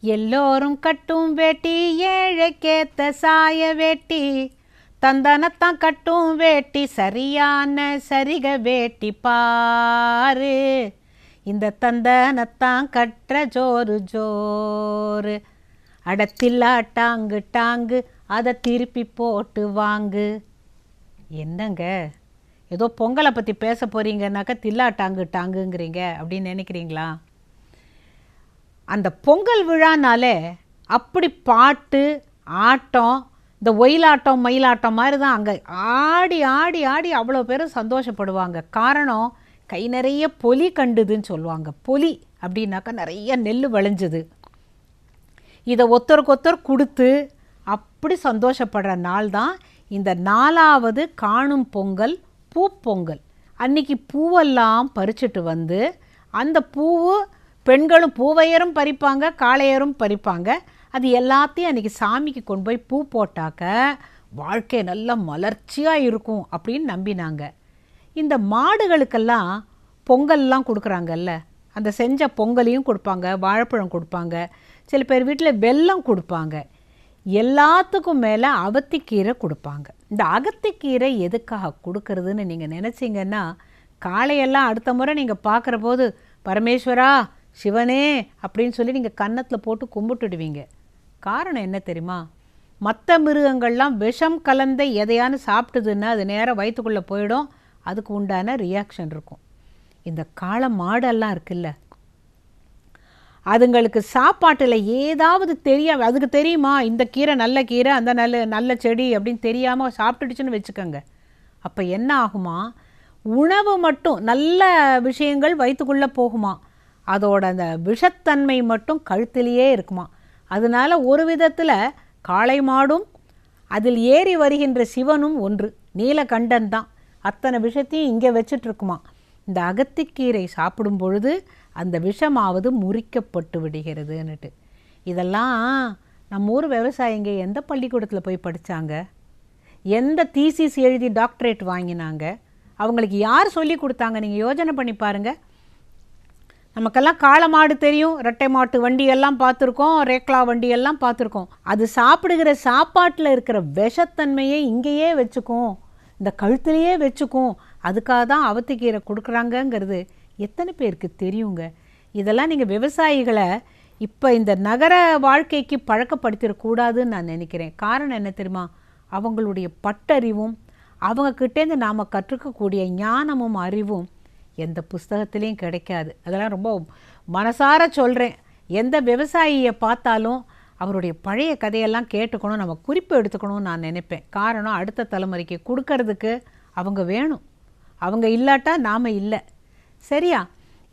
எல்லோரும் கட்டும் வேட்டி ஏழைக்கேத்த சாய வேட்டி. தந்தனத்தான் கட்டும் வேட்டி சரியான சரிக வேட்டி பாரு. இந்த தந்தனத்தான் கட்டுற ஜோறு ஜோறு. அடத்தில்லா டாங்கு டாங்கு அதை திருப்பி போட்டு வாங்கு. என்னங்க? ஏதோ பொங்கலை பற்றி பேச போகிறீங்கன்னாக்கா தில்லா டாங்கு டாங்குங்கிறீங்க அப்படின்னு நினைக்கிறீங்களா? அந்த பொங்கல் விழானாலே அப்படி பாட்டு ஆட்டம் இந்த ஒயிலாட்டம் மயிலாட்டம் மாதிரி தான் அங்கே ஆடி ஆடி ஆடி அவ்வளோ பேரும் சந்தோஷப்படுவாங்க. காரணம் கை நிறைய பொலி கண்டுதுன்னு சொல்லுவாங்க. பொலி அப்படின்னாக்கா நிறைய நெல் விளைஞ்சுது இதை ஒருத்தருக்கு ஒருத்தர் கொடுத்து அப்படி சந்தோஷப்படுற நாள் தான் இந்த நாலாவது காணும் பொங்கல் பூப்பொங்கல் அன்றைக்கி பூவெல்லாம் பறிச்சுட்டு வந்து அந்த பூவு பெண்களும் பூவையரும் பறிப்பாங்க காளையரும் பறிப்பாங்க. அது எல்லாத்தையும் அன்றைக்கி சாமிக்கு கொண்டு போய் பூ போட்டாக்க வாழ்க்கை நல்லா மலர்ச்சியாக இருக்கும் அப்படின்னு நம்பினாங்க. இந்த மாடுகளுக்கெல்லாம் பொங்கல்லாம் கொடுக்குறாங்கல்ல. அந்த செஞ்ச பொங்கலையும் கொடுப்பாங்க வாழைப்பழம் கொடுப்பாங்க. சில பேர் வீட்டில் வெல்லம் கொடுப்பாங்க. எல்லாத்துக்கும் மேலே அவத்திக்கீரை கொடுப்பாங்க. இந்த அகத்திக்கீரை எதுக்காக கொடுக்கறதுன்னு நீங்கள் நினச்சிங்கன்னா காளையெல்லாம் அடுத்த முறை நீங்கள் பார்க்குற போது பரமேஸ்வரா சிவனே அப்படின்னு சொல்லி நீங்கள் கன்னத்தில் போட்டு கும்பிட்டுடுவீங்க. காரணம் என்ன தெரியுமா? மற்ற மிருகங்கள்லாம் விஷம் கலந்த எதையானு சாப்பிட்டுதுன்னா அது நேராக வயிற்றுக்குள்ளே போயிடும். அதுக்கு உண்டான ரியாக்ஷன் இருக்கும். இந்த காளை மாடெல்லாம் இருக்குல்ல? அதுங்களுக்கு சாப்பாட்டில் ஏதாவது தெரியாம அதுக்கு தெரியுமா? இந்த கீரை நல்ல கீரை அந்த நல்ல நல்ல செடி அப்படின்னு தெரியாமல் சாப்பிட்டுடுச்சுன்னு வச்சுக்கோங்க. அப்போ என்ன ஆகுமா? உணவு மட்டும் நல்ல விஷயங்கள் வயிற்றுக்குள்ளே போகுமா? அதோட அந்த விஷத்தன்மை மட்டும் கழுத்திலேயே இருக்குமா? அதனால ஒரு விதத்தில் காளை மாடும் அதில் ஏறி வருகின்ற சிவனும் ஒன்று நீலகண்டன் தான். அத்தனை விஷத்தையும் இங்கே வச்சிட்ருக்குமா? இந்த அகத்திக்கீரை சாப்பிடும் பொழுது அந்த விஷமாவது முறிக்கப்பட்டு விடுகிறதுன்னுட்டு. இதெல்லாம் நம்ம ஊர் விவசாயிங்க எந்த பள்ளிக்கூடத்தில் போய் படித்தாங்க எந்த தீசிஸ் எழுதி டாக்டரேட் வாங்கினாங்க? அவங்களுக்கு யார் சொல்லி கொடுத்தாங்க? நீங்கள் யோஜனை பண்ணி பாருங்கள் நமக்கெல்லாம் காளை மாடு தெரியும் ரெட்டை மாட்டு வண்டி எல்லாம் பார்த்துருக்கோம் ரேக்லா வண்டியெல்லாம் பார்த்துருக்கோம். அது சாப்பிடுகிற சாப்பாட்டில் இருக்கிற விஷத்தன்மையை இங்கேயே வச்சுக்கும். இந்த கழுத்துலேயே வச்சுக்கும். அதுக்காக தான் அவத்திக்கீரை கொடுக்குறாங்கங்கிறது எத்தனை பேருக்கு தெரியுங்க? இதெல்லாம் நீங்கள் விவசாயிகளை இப்போ இந்த நகர வாழ்க்கைக்கு பழக்கப்படுத்திடக்கூடாதுன்னு நான் நினைக்கிறேன். காரணம் என்ன தெரியுமா? அவங்களுடைய பட்டறிவும் அவங்கக்கிட்டேருந்து நாம் கற்றுக்கக்கூடிய ஞானமும் அறிவும் எந்த புஸ்தகத்துலேயும் கிடைக்காது. அதெல்லாம் ரொம்ப மனசார சொல்கிறேன் எந்த விவசாயியை பார்த்தாலும் அவருடைய பழைய கதையெல்லாம் கேட்டுக்கணும் நம்ம குறிப்பு எடுத்துக்கணும்னு நான் நினைப்பேன். காரணம் அடுத்த தலைமுறைக்கு கொடுக்கறதுக்கு அவங்க வேணும். அவங்க இல்லாட்டா நாம் இல்லை. சரியா?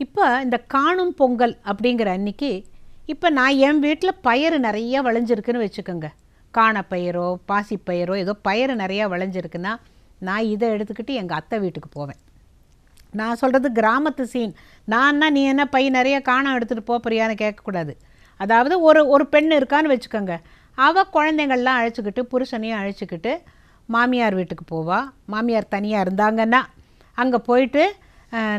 இப்போ இந்த காணும் பொங்கல் அப்படிங்கிற அன்னைக்கு இப்போ நான் என் வீட்டில் பயிர் நிறைய விளைஞ்சிருக்குன்னு வச்சுக்கோங்க. காணப்பயிரோ பாசிப்பயிரோ ஏதோ பயிர் நிறையா விளைஞ்சிருக்குன்னா நான் இதை எடுத்துக்கிட்டு எங்கள் அத்தை வீட்டுக்கு போவேன். நான் சொல்கிறது கிராமத்து சீன் நான்னா நீ என்ன பை நிறைய காணம் எடுத்துகிட்டு போறியான்னு கேட்கக்கூடாது. அதாவது ஒரு ஒரு பெண் இருக்கான்னு வச்சுக்கோங்க. அவள் குழந்தைங்கள்லாம் அழைச்சிக்கிட்டு புருஷனையும் அழைச்சிக்கிட்டு மாமியார் வீட்டுக்கு போவாள் மாமியார் தனியாக இருந்தாங்கன்னா அங்கே போயிட்டு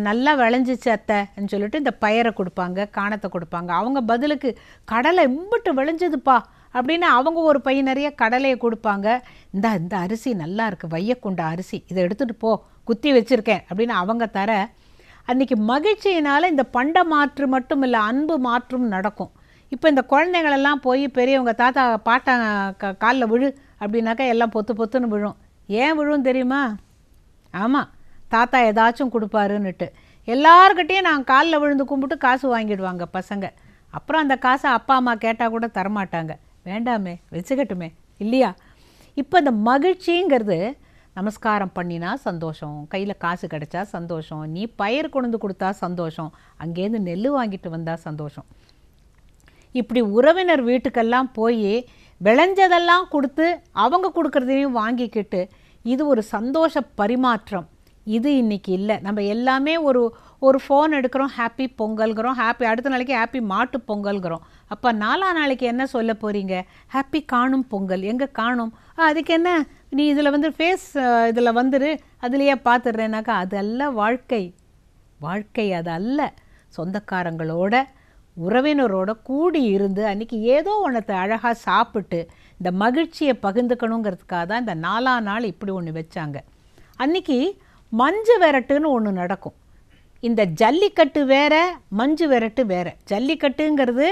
நல்லா விளைஞ்சிச்சு அத்தைன்னு சொல்லிட்டு இந்த பயிரை கொடுப்பாங்க காணத்தை கொடுப்பாங்க. அவங்க பதிலுக்கு கடலை இம்பிட்டு விளைஞ்சதுப்பா அப்படின்னு அவங்க ஒரு பை நிறைய கடலையை கொடுப்பாங்க. இந்த இந்த அரிசி நல்லா இருக்குது வையக்குண்ட அரிசி இதை எடுத்துகிட்டு போ குத்தி வச்சுருக்கேன் அப்படின்னு அவங்க தர அன்றைக்கி மகிழ்ச்சியினால் இந்த பண்ட மாற்று மட்டும் இல்லை அன்பு மாற்றும் நடக்கும். இப்போ இந்த குழந்தைங்களெல்லாம் போய் பெரியவங்க தாத்தா பாட்டா க காலில் விழு அப்படின்னாக்கா எல்லாம் பொத்து பொத்துன்னு விழும். ஏன் விழும் தெரியுமா? ஆமாம் தாத்தா ஏதாச்சும் கொடுப்பாருன்னுட்டு. எல்லாருக்கிட்டேயும் நான் காலில் விழுந்து கும்பிட்டு காசு வாங்கிடுவாங்க பசங்க. அப்புறம் அந்த காசை அப்பா அம்மா கேட்டால் கூட தரமாட்டாங்க. வேண்டாமே வச்சுக்கட்டுமே இல்லையா? இப்போ இந்த மகிழ்ச்சிங்கிறது நமஸ்காரம் பண்ணினா சந்தோஷம். கையில் காசு கிடைச்சா சந்தோஷம். நீ பயிர் கொண்டு வந்து கொடுத்தா சந்தோஷம். அங்கேருந்து நெல் வாங்கிட்டு வந்தால் சந்தோஷம். இப்படி உறவினர் வீட்டுக்கெல்லாம் போய் விளைஞ்சதெல்லாம் கொடுத்து அவங்க கொடுக்குறதையும் வாங்கிக்கிட்டு இது ஒரு சந்தோஷ பரிமாற்றம். இது இன்றைக்கி இல்லை. நம்ம எல்லாமே ஒரு ஒரு ஃபோன் எடுக்கிறோம் ஹாப்பி பொங்கல்கிறோம் ஹாப்பி அடுத்த நாளைக்கு ஹாப்பி மாட்டு பொங்கல்கிறோம். அப்போ நாலா நாளைக்கு என்ன சொல்ல போகிறீங்க ஹாப்பி காணும் பொங்கல். எங்கே காணும்? அதுக்கு என்ன? நீ இதில் வந்து ஃபேஸ் இதில் வந்துரு. அதுலேயே பார்த்துடுறேனாக்கா அது அல்ல வாழ்க்கை. வாழ்க்கை அது அல்ல சொந்தக்காரங்களோட உறவினரோட கூடி இருந்து அன்றைக்கி ஏதோ ஒன்றத்தை அழகாக சாப்பிட்டு இந்த மகிழ்ச்சியை பகிர்ந்துக்கணுங்கிறதுக்காக தான் இந்த நாலாம் நாள் இப்படி ஒன்று வச்சாங்க. அன்றைக்கி மஞ்சு விரட்டுன்னு ஒன்று நடக்கும். இந்த ஜல்லிக்கட்டு வேற மஞ்சு விரட்டு வேற. ஜல்லிக்கட்டுங்கிறது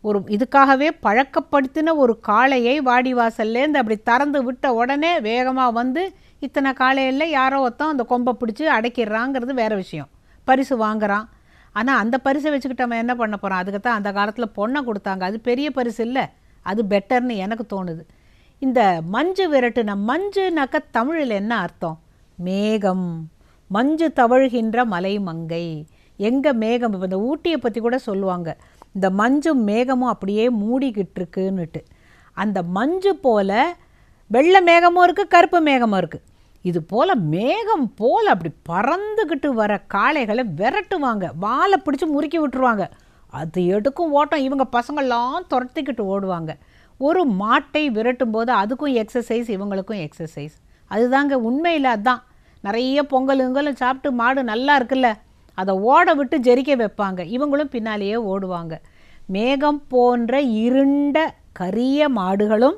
ஒரு இதுக்காகவே பழக்கப்படுத்தின ஒரு காளையை வாடிவாசல்லேருந்து அப்படி திறந்து விட்ட உடனே வேகமாக வந்து இத்தனை காளையில் யாரோ ஒருத்தன் அந்த கொம்பை பிடிச்சி அடைக்கிறாங்கிறது வேறு விஷயம். பரிசு வாங்குறான். ஆனால் அந்த பரிசை வச்சுக்கிட்டு நம்ம என்ன பண்ண போகிறோம் அதுக்கு தான் அந்த காலத்தில் பொண்ணை கொடுத்தாங்க. அது பெரிய பரிசு இல்லை. அது பெட்டர்னு எனக்கு தோணுது. இந்த மஞ்சு விரட்டுன மஞ்சுனாக்க தமிழில் என்ன அர்த்தம்? மேகம். மஞ்சு தவழ்கின்ற மலை மங்கை. எங்கே மேகம் இப்போ இந்த ஊட்டியை பற்றி கூட சொல்லுவாங்க. இந்த மஞ்சும் மேகமும் அப்படியே மூடிக்கிட்டு இருக்குன்னுட்டு அந்த மஞ்சு போல் வெள்ளை மேகமும் இருக்குது கருப்பு மேகமும் இருக்குது இது போல் மேகம் போல் அப்படி பறந்துக்கிட்டு வர காளைகளை விரட்டுவாங்க. வாலை பிடிச்சி முறுக்கி விட்டுருவாங்க. அது எடுக்கும் ஓட்டம். இவங்க பசங்கள்லாம் துரத்திக்கிட்டு ஓடுவாங்க. ஒரு மாட்டை விரட்டும் போது அதுக்கும் எக்ஸசைஸ் இவங்களுக்கும் எக்ஸசைஸ் அதுதாங்க உண்மையில் அதுதான் நிறைய பொங்கல் கிங்கலும் சாப்பிட்டு மாடு நல்லா இருக்குல்ல அதை ஓட விட்டு ஜெரிக்க வைப்பாங்க. இவங்களும் பின்னாலேயே ஓடுவாங்க. மேகம் போன்ற இருண்ட கரிய மாடுகளும்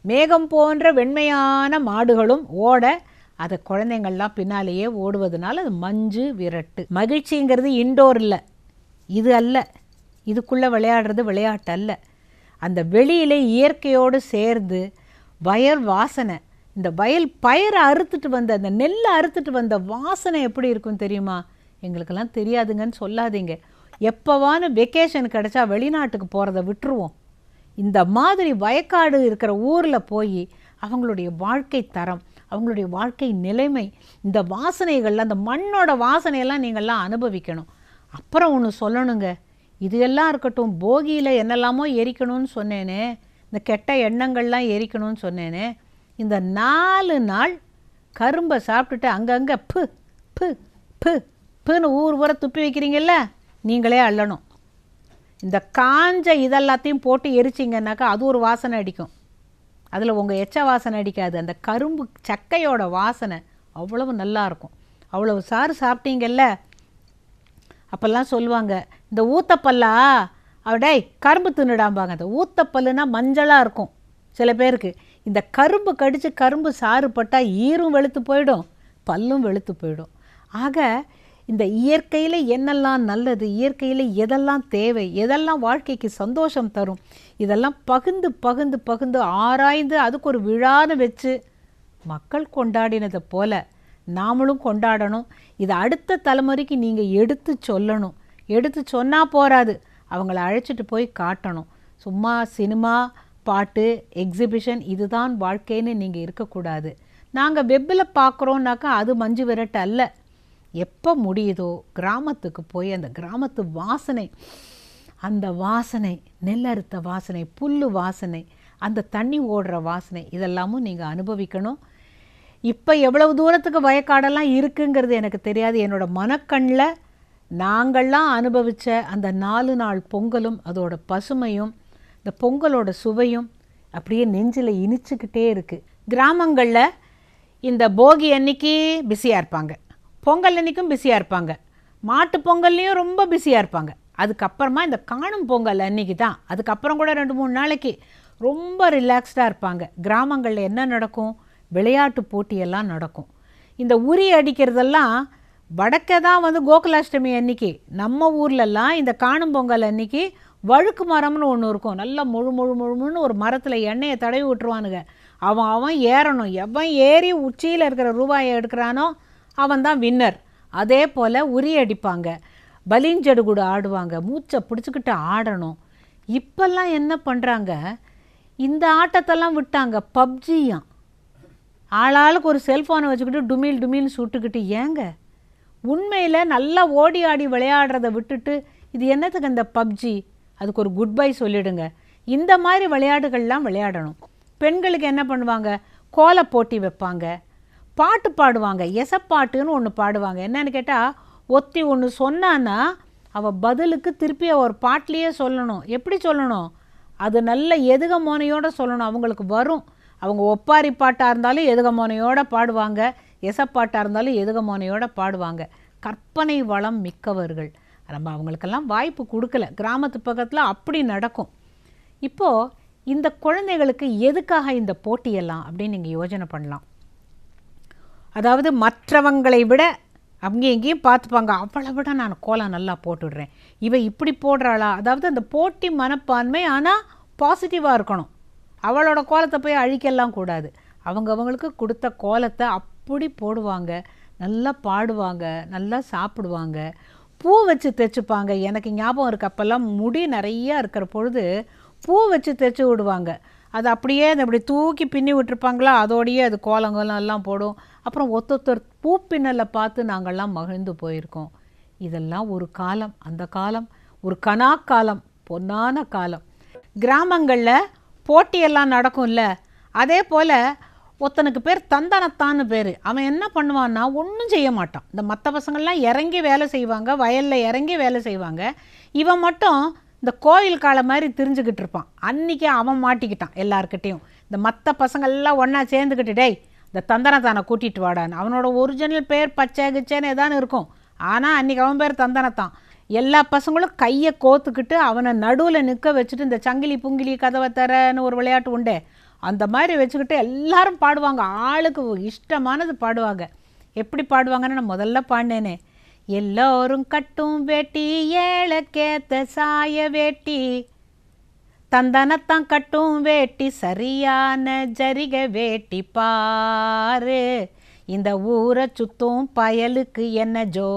மேகம் போன்ற வெண்மையான மாடுகளும் ஓட அதை குழந்தைங்கள்லாம் பின்னாலேயே ஓடுவதனால அது மஞ்சு விரட்டு. மகிழ்ச்சிங்கிறது இன்டோர் இல்லை. இது அல்ல. இதுக்குள்ளே விளையாடுறது விளையாட்டு அல்ல. அந்த வெளியிலே இயற்கையோடு சேர்ந்து வயல் வாசனை இந்த வயல் பயிரை அறுத்துட்டு வந்த அந்த நெல்லை அறுத்துட்டு வந்த வாசனை எப்படி இருக்கும் தெரியுமா? எங்களுக்கெல்லாம் தெரியாதுங்கன்னு சொல்லாதீங்க. எப்போவான வெக்கேஷன் கிடச்சா வெளிநாட்டுக்கு போகிறத விட்டுருவோம். இந்த மாதிரி வயக்காடு இருக்கிற ஊரில் போய் அவங்களுடைய வாழ்க்கை தரம் அவங்களுடைய வாழ்க்கை நிலைமை இந்த வாசனைகள் அந்த மண்ணோட வாசனையெல்லாம் நீங்கள்லாம் அனுபவிக்கணும். அப்புறம் ஒன்று சொல்லணுங்க. இது எல்லாம் இருக்கட்டும் போகியில் என்னெல்லாமோ எரிக்கணும்னு சொன்னேனே இந்த கெட்ட எண்ணங்கள்லாம் எரிக்கணும்னு சொன்னேனே இந்த நாலு நாள் கரும்பை சாப்பிட்டுட்டு அங்கங்கே பு பு பு புன்னு ஊர் ஊரை துப்பி வைக்கிறீங்கல்ல நீங்களே அள்ளணும். இந்த காஞ்ச இதெல்லாத்தையும் போட்டு எரிச்சிங்கன்னாக்கா அது ஒரு வாசனை அடிக்கும். அதில் உங்கள் எச்ச வாசனை அடிக்காது. அந்த கரும்பு சக்கையோட வாசனை அவ்வளவு நல்லா இருக்கும். அவ்வளவு சாறு சாப்பிட்டீங்கல்ல அப்போல்லாம் சொல்லுவாங்க இந்த ஊத்தப்பல்லா அவடே கரும்பு தின்னுடாம்பாங்க. அந்த ஊத்தப்பல்லுனா மஞ்சளாக இருக்கும் சில பேருக்கு. இந்த கரும்பு கடித்து கரும்பு சாறு பட்டால் ஈரும் வெளுத்து போயிடும் பல்லும் வெளுத்து போயிடும். ஆக இந்த இயற்கையில் என்னெல்லாம் நல்லது இயற்கையில் எதெல்லாம் தேவை எதெல்லாம் வாழ்க்கைக்கு சந்தோஷம் தரும் இதெல்லாம் பகிர்ந்து பகிர்ந்து பகிர்ந்து ஆராய்ந்து அதுக்கு ஒரு விழான்னு வச்சு மக்கள் கொண்டாடினதை போல நாமளும் கொண்டாடணும். இதை அடுத்த தலைமுறைக்கு நீங்கள் எடுத்து சொல்லணும். எடுத்து சொன்னால் போராது அவங்கள அழைச்சிட்டு போய் காட்டணும். சும்மா சினிமா பாட்டு எக்ஸிபிஷன் இதுதான் வாழ்க்கைன்னு நீங்கள் இருக்கக்கூடாது. நாங்கள் வெப்பில் பார்க்குறோன்னாக்கா அது மஞ்சு விரட்டு அல்ல. எப்போ முடியுதோ கிராமத்துக்கு போய் அந்த கிராமத்து வாசனை அந்த வாசனை நெல்லறுத்த வாசனை புல் வாசனை அந்த தண்ணி ஓடுற வாசனை இதெல்லாமும் நீங்கள் அனுபவிக்கணும். இப்போ எவ்வளவு தூரத்துக்கு வயக்காடெல்லாம் இருக்குங்கிறது எனக்கு தெரியாது. என்னோடய மனக்கண்ணில் நாங்கள்லாம் அனுபவித்த அந்த நாலு நாள் பொங்கலும் அதோட பசுமையும் இந்த பொங்கலோட சுவையும் அப்படியே நெஞ்சில் இனிச்சுக்கிட்டே இருக்குது கிராமங்களில் இந்த போகி அன்னைக்கு பிஸியாக இருப்பாங்க. பொங்கல் அன்னைக்கும் பிஸியாக இருப்பாங்க. மாட்டு பொங்கல்லையும் ரொம்ப பிஸியாக இருப்பாங்க. அதுக்கப்புறமா இந்த காணும் பொங்கல் அன்னைக்கு தான். அதுக்கப்புறம் கூட ரெண்டு மூணு நாளைக்கு ரொம்ப ரிலாக்ஸ்டாக இருப்பாங்க. கிராமங்களில் என்ன நடக்கும்? விளையாட்டு போட்டியெல்லாம் நடக்கும். இந்த உரி அடிக்கிறதெல்லாம் வடக்கே தான் வந்து கோகுலாஷ்டமி அன்னைக்கு. நம்ம ஊர்லெல்லாம் இந்த காணும் பொங்கல் அன்னைக்கு வழுக்கு மரம்னு ஒன்று இருக்கும். நல்லா முழு முழு முழுமுன்னு ஒரு மரத்தில் எண்ணெயை தடவி விட்டுருவானுங்க. அவன் அவன் ஏறணும். எவன் ஏறி உச்சியில் இருக்கிற ரூபாயை எடுக்கிறானோ அவன் தான் வின்னர் அதே போல் உரி அடிப்பாங்க. பலிஞ்சடுகுடு ஆடுவாங்க. மூச்சை பிடிச்சிக்கிட்டு ஆடணும். இப்போல்லாம் என்ன பண்ணுறாங்க இந்த ஆட்டத்தெல்லாம் விட்டாங்க. பப்ஜியாம். ஆளாளுக்கு ஒரு செல்ஃபோனை வச்சுக்கிட்டு டுமில் டுமில்னு சுட்டுக்கிட்டு ஏங்க? உண்மையில் நல்லா ஓடி ஆடி விளையாடுறத விட்டுட்டு இது என்னத்துக்கு இந்த பப்ஜி அதுக்கு ஒரு குட் பை சொல்லிடுங்க. இந்த மாதிரி விளையாட்டுகள்லாம் விளையாடணும். பெண்களுக்கு என்ன பண்ணுவாங்க? கோல போட்டி வைப்பாங்க. பாட்டு பாடுவாங்க. எசப்பாட்டுன்னு ஒன்று பாடுவாங்க. என்னன்னு கேட்டால் ஒத்தி ஒன்று சொன்னான்னா அவள் பதிலுக்கு திருப்பி ஒரு பாட்டிலேயே சொல்லணும். எப்படி சொல்லணும்? அது நல்ல எதுக மோனையோடு சொல்லணும். அவங்களுக்கு வரும். அவங்க ஒப்பாரி பாட்டாக இருந்தாலும் எதுக மோனையோடு பாடுவாங்க. எசப்பாட்டாக இருந்தாலும் எதுகமோனையோட பாடுவாங்க. கற்பனை வளம் மிக்கவர்கள். நம்ம அவங்களுக்கெல்லாம் வாய்ப்பு கொடுக்கல. கிராமத்து பக்கத்தில் அப்படி நடக்கும். இப்போது இந்த குழந்தைகளுக்கு எதுக்காக இந்த போட்டியெல்லாம் அப்படின்னு நீங்கள் யோசனை பண்ணலாம். அதாவது மற்றவங்களை விட அங்கேயும் எங்கேயும் பார்த்துப்பாங்க. அவளை விட நான் கோலம் நல்லா போட்டுடுறேன். இவ இப்படி போடுறாளா? அதாவது அந்த போட்டி மனப்பான்மை ஆனால் பாசிட்டிவாக இருக்கணும். அவளோட கோலத்தை போய் அழிக்கலாம் கூடாது. அவங்க அவங்களுக்கு கொடுத்த கோலத்தை அப்படி போடுவாங்க நல்லா பாடுவாங்க நல்லா சாப்பிடுவாங்க. பூ வச்சு தைச்சுப்பாங்க எனக்கு ஞாபகம் இருக்கு. அப்போல்லாம் முடி நிறையா இருக்கிற பொழுது பூ வச்சு தைச்சு விடுவாங்க. அது அப்படியே அதை அப்படி தூக்கி பின்னி விட்டுருப்பாங்களா? அதோடையே அது கோலங்கோலம் எல்லாம் போடும். அப்புறம் ஒத்தொத்தர் பூ பின்னலை பார்த்து நாங்கள்லாம் மகிழ்ந்து போயிருக்கோம். இதெல்லாம் ஒரு காலம். அந்த காலம் ஒரு கனா காலம் பொன்னான காலம். கிராமங்களில் போட்டியெல்லாம் நடக்கும்ல. அதே போல் ஒருத்தனுக்கு பேர் தந்தனத்தான்னு பேர். அவன் என்ன பண்ணுவான்னா ஒன்றும் செய்ய மாட்டான். இந்த மற்ற பசங்கள்லாம் இறங்கி வேலை செய்வாங்க வயலில் இறங்கி வேலை செய்வாங்க. இவன் மட்டும் இந்த கோயில் காலை மாதிரி திரிஞ்சுக்கிட்டு இருப்பான். அன்றைக்கி அவன் மாட்டிக்கிட்டான் எல்லாருக்கிட்டேயும் இந்த மற்ற பசங்கள்லாம் ஒன்றா சேர்ந்துக்கிட்டு டேய் இந்த தந்தனத்தானை கூட்டிகிட்டு வாடான்னு. அவனோட ஒரிஜினல் பேர் பச்சை கிச்சேன்னு ஏதானு இருக்கும். ஆனால் அன்றைக்கி அவன் பேர் தந்தனத்தான். எல்லா பசங்களும் கையை கோத்துக்கிட்டு அவனை நடுவில் நிற்க வச்சுட்டு இந்த சங்கிலி புங்கிலி கதவை தரன்னு ஒரு விளையாட்டு உண்டே. அந்த மாதிரி வச்சுக்கிட்டு எல்லாரும் பாடுவாங்க. ஆளுக்கு இஷ்டமானது பாடுவாங்க. எப்படி பாடுவாங்கன்னு நான் முதல்ல பாடினேனே. எல்லோரும் கட்டும் வேட்டி ஏழக்கேத்த சாய வேட்டி. தந்தனத்தான் கட்டும் வேட்டி சரியான ஜரிக வேட்டி பாரு. இந்த ஊரை சுத்தும் பயலுக்கு என்ன ஜோ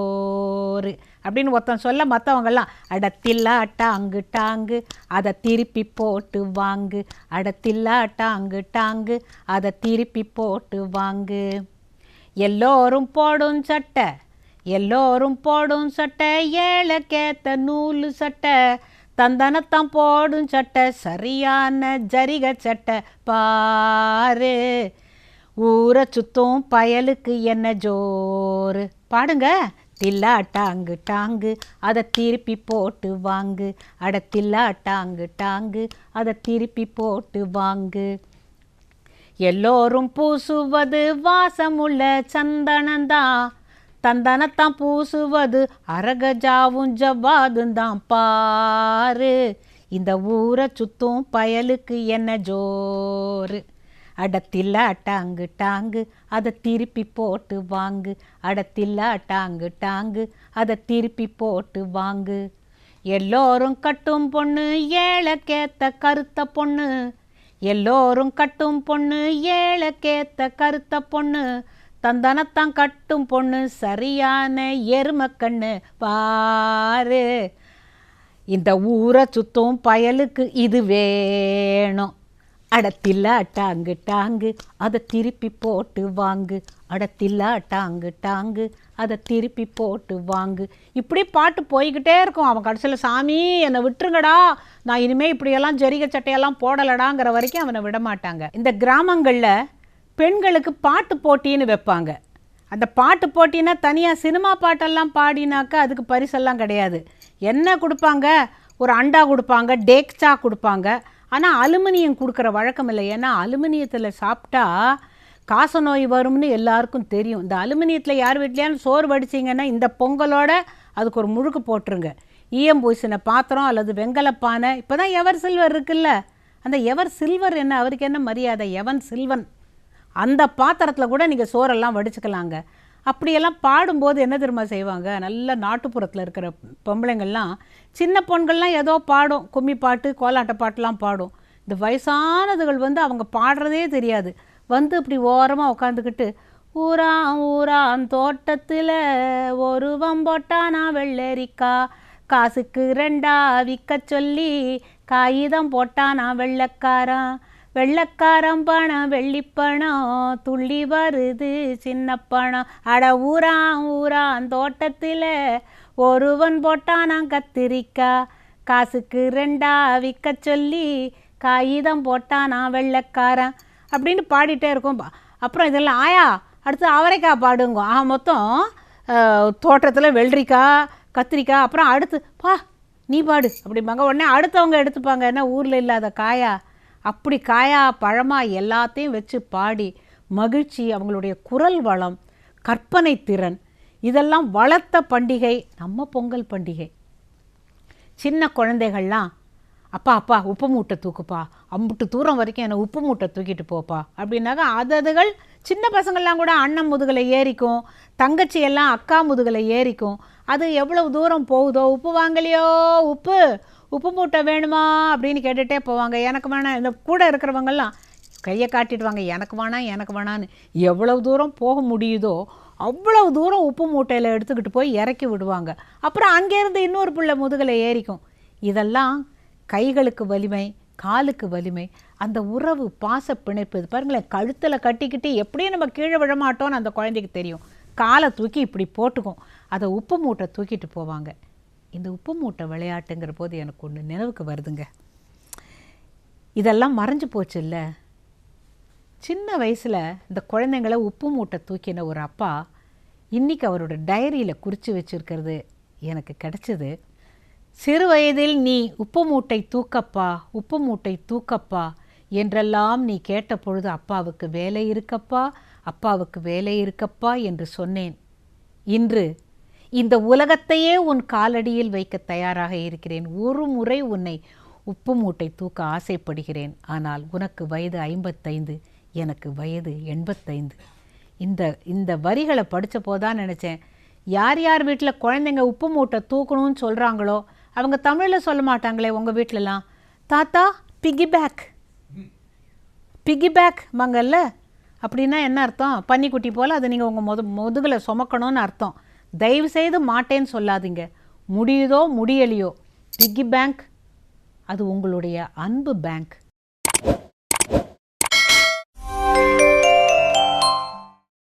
சோறு அப்படின்னு ஒருத்தன் சொல்ல மற்றவங்கெல்லாம் அடத்தில்லா டாங்கு டாங்கு அதை திருப்பி போட்டு வாங்கு. அடத்தில்லா டாங்கு டாங்கு அதை திருப்பி போட்டு வாங்கு. எல்லோரும் போடும் சட்டை எல்லோரும் போடும் சட்டை ஏழைக்கேத்த நூலு சட்டை. தந்தனத்தான் போடும் சட்டை சரியான ஜரிக சட்டை பாரு. ஊரை சுத்தும் பயலுக்கு என்ன ஜோறு பாடுங்க. தில்லா டாங்கு டாங்கு. அதை திருப்பி போட்டு வாங்கு. அட தில்லா டாங்கு டாங்கு. அதை திருப்பி போட்டு வாங்கு. எல்லோரும் பூசுவது வாசமுள்ள சந்தனந்தான் தந்தனத்தான் பூசுவது அரகஜாவும் ஜவ்வாதும் தான் பாரு. இந்த ஊரை சுத்தும் பயலுக்கு என்ன ஜோறு அடத்தில்லா டாங்கு டாங்கு. அதை திருப்பி போட்டு வாங்கு. அடத்தில்லா டாங்கு டாங்கு. அதை திருப்பி போட்டு வாங்கு. எல்லோரும் கட்டும் பொண்ணு ஏழைக்கேத்த கருத்த பொண்ணு. எல்லோரும் கட்டும் பொண்ணு ஏழைக்கேத்த கருத்த பொண்ணு. தந்தனத்தான் கட்டும் பொண்ணு சரியான எருமக்கண்ணு பாரு. இந்த ஊரை சுத்தும் பயலுக்கு இது வேணும். அடத்தில்லா டாங்கு டாங்கு. அதை திருப்பி போட்டு வாங்கு. அடத்தில்லா டாங்கு டாங்கு. அதை திருப்பி போட்டு வாங்கு. இப்படி பாட்டு போய்கிட்டே இருக்கும். அவன் கடைசியில் சாமி என்னை விட்டுருங்கடா. நான் இனிமேல் இப்படியெல்லாம் ஜரிகை சட்டையெல்லாம் போடலடாங்கிற வரைக்கும் அவனை விடமாட்டாங்க. இந்த கிராமங்களில் பெண்களுக்கு பாட்டு போட்டின்னு வைப்பாங்க. அந்த பாட்டு போட்டினா தனியாக சினிமா பாட்டெல்லாம் பாடினாக்கா அதுக்கு பரிசெல்லாம் கிடையாது. என்ன கொடுப்பாங்க? ஒரு அண்டா கொடுப்பாங்க டேக்சா கொடுப்பாங்க. ஆனால் அலுமினியம் கொடுக்குற வழக்கம் இல்லை. ஏன்னா அலுமினியத்தில் சாப்பிட்டா காச நோய் வரும்னு எல்லாருக்கும் தெரியும். இந்த அலுமினியத்தில் யார் வீட்லையாலும் சோறு வடிச்சிங்கன்னா இந்த பொங்கலோட அதுக்கு ஒரு முழுக்கு போட்டுருங்க. ஈயம் பூசின பாத்திரம் அல்லது வெங்கலப்பானை இப்போ தான் எவர் சில்வர் இருக்குல்ல? அந்த எவர் சில்வர் என்ன? அவருக்கு என்ன மரியாதை? எவன் சில்வன்? அந்த பாத்திரத்தில் கூட நீங்கள் சோறெல்லாம் வடிச்சுக்கலாங்க. அப்படியெல்லாம் பாடும்போது என்ன தெரியுமா செய்வாங்க? நல்ல நாட்டுப்புறத்தில் இருக்கிற பொம்பளைங்கள்லாம் சின்ன பொண்கள்லாம் ஏதோ பாடும். கும்மி பாட்டு கோலாட்ட பாட்டுலாம் பாடும். இந்த வயசானதுகள் வந்து அவங்க பாடுறதே தெரியாது. வந்து இப்படி ஓரமாக உட்காந்துக்கிட்டு ஊரான் ஊரான் தோட்டத்தில் ஒரு வம்போட்டானா வெள்ளரிக்கா. காசுக்கு ரெண்டா விற்க சொல்லி காகிதம் போட்டானா வெள்ளக்காரான் வெள்ளக்காரம்பணம் வெள்ளிப்பணம் துள்ளி வருது சின்ன பணம் அட ஊரான் ஊரான் தோட்டத்தில் ஒருவன் போட்டானான் கத்திரிக்கா. காசுக்கு ரெண்டா விற்க சொல்லி காகிதம் போட்டானா வெள்ளக்காரன். அப்படின்னு பாடிட்டே இருக்கும் அப்புறம் இதெல்லாம் ஆயா அடுத்து அவரைக்காய் பாடுங்க. ஆ மொத்தம் தோட்டத்தில் வெள்ளரிக்காய் கத்திரிக்காய் அப்புறம் அடுத்து பா நீ பாடு அப்படிம்பாங்க. உடனே அடுத்தவங்க எடுத்துப்பாங்க. என்ன ஊரில் இல்லாத காயா? அப்படி காயா பழமா எல்லாத்தையும் வச்சு பாடி மகிழ்ச்சி அவங்களுடைய குரல் வளம் கற்பனை திறன் இதெல்லாம் வளர்த்த பண்டிகை நம்ம பொங்கல் பண்டிகை. சின்ன குழந்தைகள்லாம் அப்பா அப்பா உப்பு மூட்டை தூக்குப்பா அம்புட்டு தூரம் வரைக்கும் என்னை உப்பு மூட்டை தூக்கிட்டு போப்பா அப்படின்னாக்கா அது அதுகள் சின்ன பசங்கள்லாம் கூட அண்ணன் முதுகலை ஏறிக்கும் தங்கச்சி எல்லாம் அக்கா முதுகில் ஏறிக்கும் அது எவ்வளவு தூரம் போகுதோ உப்பு வாங்கலையோ உப்பு உப்பு மூட்டை வேணுமா அப்படின்னு கேட்டுகிட்டே போவாங்க. எனக்கு வேணாம் இந்த கூட இருக்கிறவங்கெல்லாம் கையை காட்டிடுவாங்க. எனக்கு வேணாம் எனக்கு வேணான்னு எவ்வளவு தூரம் போக முடியுதோ அவ்வளவு தூரம் உப்பு மூட்டையில் எடுத்துக்கிட்டு போய் இறக்கி விடுவாங்க. அப்புறம் அங்கேருந்து இன்னொரு பிள்ளை முதுகில் ஏறிக்கும். இதெல்லாம் கைகளுக்கு வலிமை காலுக்கு வலிமை அந்த உறவு பாச பிணைப்பு. இது பாருங்களேன் கழுத்தில் கட்டிக்கிட்டு எப்படியும் நம்ம கீழே விழமாட்டோன்னு அந்த குழந்தைக்கு தெரியும். காலை தூக்கி இப்படி போட்டுக்கும். அதை உப்பு மூட்டை தூக்கிட்டு போவாங்க. இந்த உப்பு மூட்டை விளையாட்டுங்கிற போது எனக்கு ஒன்று நினைவுக்கு வருதுங்க. இதெல்லாம் மறைஞ்சு போச்சு இல்லை சின்ன வயசில் இந்த குழந்தைங்கள உப்பு மூட்டை தூக்கின ஒரு அப்பா இன்னைக்கு அவரோட டைரியில் குறித்து வச்சிருக்கிறது எனக்கு கிடச்சிது. சிறு வயதில் நீ உப்பு மூட்டை தூக்கப்பா உப்பு மூட்டை தூக்கப்பா என்றெல்லாம் நீ கேட்ட பொழுது அப்பாவுக்கு வேலை இருக்கப்பா அப்பாவுக்கு வேலை இருக்கப்பா என்று சொன்னேன். இன்று இந்த உலகத்தையே உன் காலடியில் வைக்க தயாராக இருக்கிறேன். ஒரு முறை உன்னை உப்பு மூட்டை தூக்க ஆசைப்படுகிறேன். ஆனால் உனக்கு வயது ஐம்பத்தைந்து எனக்கு வயது எண்பத்தைந்து. இந்த இந்த வரிகளை படித்த தான் நினச்சேன். யார் யார் வீட்டில் குழந்தைங்க உப்பு மூட்டை தூக்கணும்னு சொல்கிறாங்களோ அவங்க தமிழில் சொல்ல மாட்டாங்களே உங்கள் வீட்டிலலாம் தாத்தா பிக்கி பேக் பிக்கி பேக் மங்கல்ல அப்படின்னா என்ன அர்த்தம்? பன்னிக்குட்டி போல் அதை நீங்கள் உங்கள் முது முதுகில் சுமக்கணும்னு அர்த்தம். தயவு செய்து மாட்டேன்னு சொல்லாதீங்க. முடியுதோ முடியலையோ பிக்கி பேங்க் அது உங்களுடைய அன்பு பேங்க்